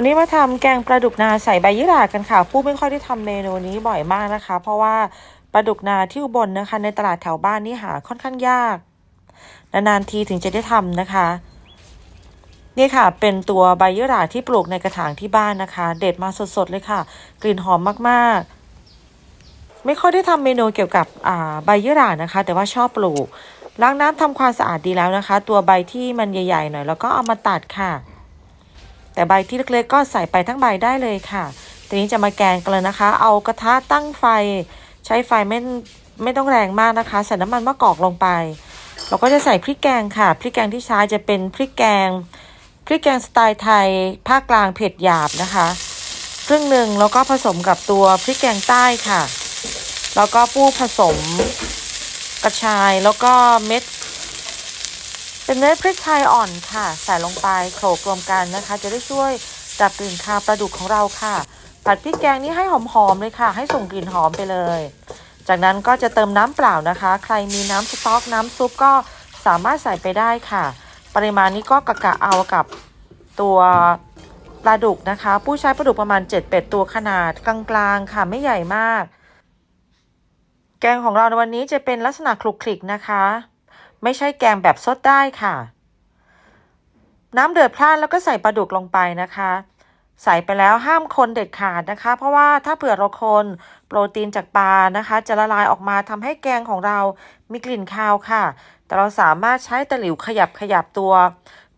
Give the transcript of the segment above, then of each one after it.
วันนี้มาทำแกงปลาดุกนาใส่ใบยี่หร่ากันค่ะผู้ไม่ค่อยได้ทำเมนูนี้บ่อยมากนะคะ เพราะว่าปลาดุกนาที่อุบลนะคะ ในตลาดแถวบ้านนี่หาค่อนข้างยากนานๆทีถึงจะได้ทำนะคะ นี่ค่ะ เป็นตัวใบยี่หร่าที่ปลูกในกระถางที่บ้านนะคะ เด็ดมาสดๆเลยค่ะ กลิ่นหอมมากๆ ไม่ค่อยได้ทำเมนูเกี่ยวกับอ่าใบยี่หร่านะคะ แต่ว่าชอบปลูกล้างน้ำทำความสะอาดดีแล้วนะคะ ตัวใบที่มันใหญ่ๆหน่อยแล้วก็เอามาตัดค่ะ แต่ใบที่เล็กๆก็ใส่ไปทั้งใบได้เลยค่ะ ทีนี้จะมาแกงกันเลยนะคะ เอากระทะตั้งไฟ ใช้ไฟไม่ไม่ต้องแรงมากนะคะ ใส่น้ำมันมะกอกลงไป เราก็จะใส่พริกแกงค่ะ พริกแกงที่ใช้จะเป็นพริกแกง พริกแกงสไตล์ไทย ภาคกลางเผ็ดหยาบนะคะครึ่งหนึ่งแล้วก็ผสมกับตัวพริกแกงใต้ค่ะ แล้วก็ปูผสมกระชายแล้วก็เม็ด เป็นเม็ดพริกไทยอ่อนค่ะ ใส่ลงไปโขลกรวมกันนะคะ จะได้ช่วยดับกลิ่นคาวปลาดุกของเราค่ะ ผัดพริกแกงนี้ให้หอมๆเลยค่ะ ให้ส่งกลิ่นหอมไปเลย จากนั้นก็จะเติมน้ำเปล่านะคะ ใครมีน้ำสต๊อกน้ำซุปก็สามารถใส่ไปได้ค่ะ ปริมาณนี้ก็กะกะเอากับตัวปลาดุกนะคะ ผู้ใช้ปลาดุกประมาณ 7 เป็ดตัวขนาดกลางๆค่ะไม่ใหญ่มาก แกงของเราในวันนี้จะเป็นลักษณะคลุกคลิกนะคะ ไม่ใช่แกงแบบซดได้ค่ะ น้ำเดือดพล่านแล้วก็ใส่ปลาดุกลงไปนะคะ ใส่ไปแล้วห้ามคนเด็ดขาดนะคะ เพราะว่าถ้าเผื่อเราคนโปรตีนจากปลานะคะ จะละลายออกมาทำให้แกงของเรามีกลิ่นคาวค่ะ แต่เราสามารถใช้ตะหลิวขยับขยับตัว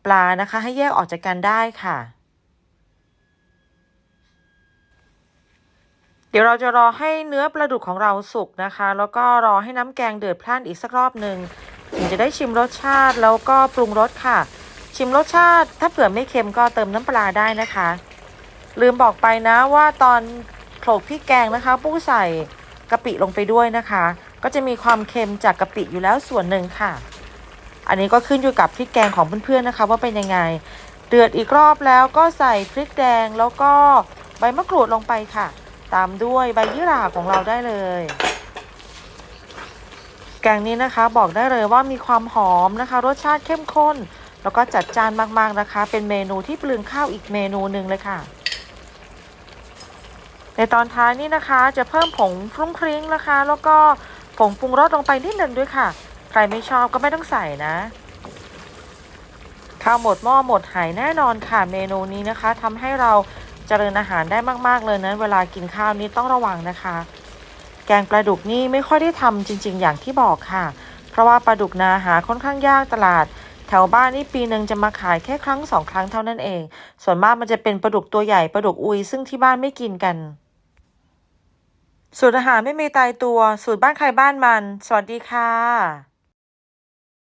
ปลานะคะ ให้แยกออกจากกันได้ค่ะเดี๋ยวเราจะรอให้เนื้อปลาดุกของเราสุกนะคะ แล้วก็รอให้น้ำแกงเดือดพล่านอีกสักรอบหนึ่ง ถึงจะได้ชิมรสชาติแล้วก็ปรุงรสค่ะ ชิมรสชาติ ถ้าเผื่อไม่เค็มก็เติมน้ำปลาได้นะคะ ลืมบอกไปนะว่าตอนโขลกพริกแกงนะคะปู้ใส่กะปิลงไปด้วยนะคะ ก็จะมีความเค็มจากกะปิอยู่แล้วส่วนหนึ่งค่ะ อันนี้ก็ขึ้นอยู่กับพริกแกงของเพื่อนๆนะคะ ว่าเป็นยังไง เดือดอีกรอบแล้วก็ใส่พริกแดงแล้วก็ใบมะกรูดลงไปค่ะ ตามด้วยใบยี่หร่าของเราได้เลย แกงนี้นะคะบอกได้เลยว่ามีความหอมนะคะ รสชาติเข้มข้น แล้วก็จัดจานมากๆนะคะ เป็นเมนูที่เปลืองข้าวอีกเมนูหนึ่งเลยค่ะ ในตอนท้ายนี่นะคะจะเพิ่มผงฟรุ้งฟริ้งนะคะ แล้วก็ผงปรุงรสลงไปนิดหนึ่งด้วยค่ะ ใครไม่ชอบก็ไม่ต้องใส่นะ ข้าวหมดหม้อหมดหายแน่นอนค่ะเมนูนี้นะคะทำให้เราเจริญอาหารได้มาก ๆ เลยนะเวลากินข้าวนี้ต้องระวังนะคะ แกงปลาดุกนี่ไม่ค่อยได้ทำจริง ๆ อย่างที่บอกค่ะ เพราะว่าปลาดุกนาหาค่อนข้างยากตลาด แถวบ้านนี่ปีหนึ่งจะมาขายแค่ครั้งสองครั้งเท่านั้นเอง ส่วนมากมันจะเป็นปลาดุกตัวใหญ่ปลาดุกอุยซึ่งที่บ้านไม่กินกัน สูตรอาหารไม่มีตายตัว สูตรบ้านใครบ้านมัน สวัสดีค่ะ